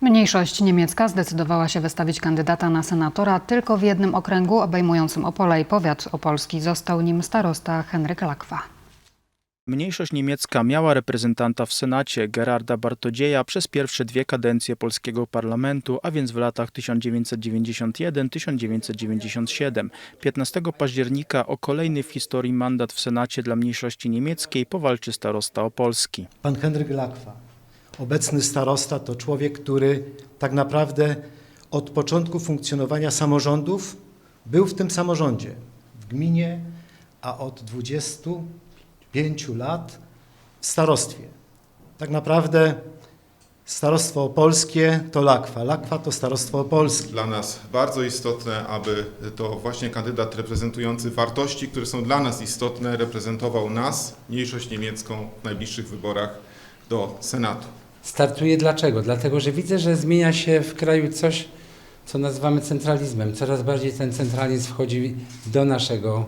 Mniejszość niemiecka zdecydowała się wystawić kandydata na senatora tylko w jednym okręgu obejmującym Opole i powiat opolski. Został nim starosta Henryk Lakwa. Mniejszość niemiecka miała reprezentanta w Senacie Gerarda Bartodzieja przez pierwsze dwie kadencje polskiego parlamentu, a więc w latach 1991-1997. 15 października o kolejny w historii mandat w Senacie dla mniejszości niemieckiej powalczy starosta opolski. Pan Henryk Lakwa, obecny starosta, to człowiek, który tak naprawdę od początku funkcjonowania samorządów był w tym samorządzie, w gminie, a od 25 lat w starostwie. Tak naprawdę starostwo opolskie to Lakwa, Lakwa to starostwo opolskie. Dla nas bardzo istotne, aby to właśnie kandydat reprezentujący wartości, które są dla nas istotne, reprezentował nas, mniejszość niemiecką, w najbliższych wyborach do Senatu. Startuję dlaczego? Dlatego, że widzę, że zmienia się w kraju coś, co nazywamy centralizmem. Coraz bardziej ten centralizm wchodzi do naszego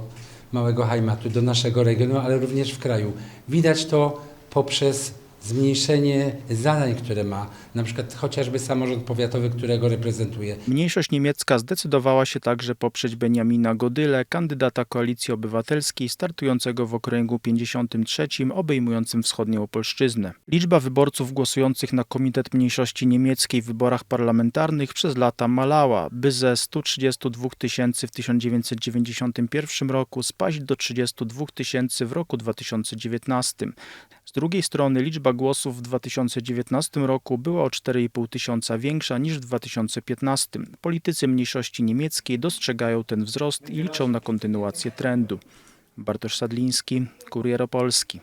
małego Heimatu, do naszego regionu, ale również w kraju. Widać to poprzez zmniejszenie zadań, które ma, na przykład chociażby samorząd powiatowy, którego reprezentuje. Mniejszość niemiecka zdecydowała się także poprzeć Beniamina Godyle, kandydata Koalicji Obywatelskiej startującego w okręgu 53 obejmującym wschodnią Opolszczyznę. Liczba wyborców głosujących na Komitet Mniejszości Niemieckiej w wyborach parlamentarnych przez lata malała, by ze 132 tysięcy w 1991 roku spaść do 32 tysięcy w roku 2019. Z drugiej strony liczba głosów w 2019 roku była o 4,5 tysiąca większa niż w 2015. Politycy mniejszości niemieckiej dostrzegają ten wzrost i liczą na kontynuację trendu. Bartosz Sadliński, Kurier Opolski.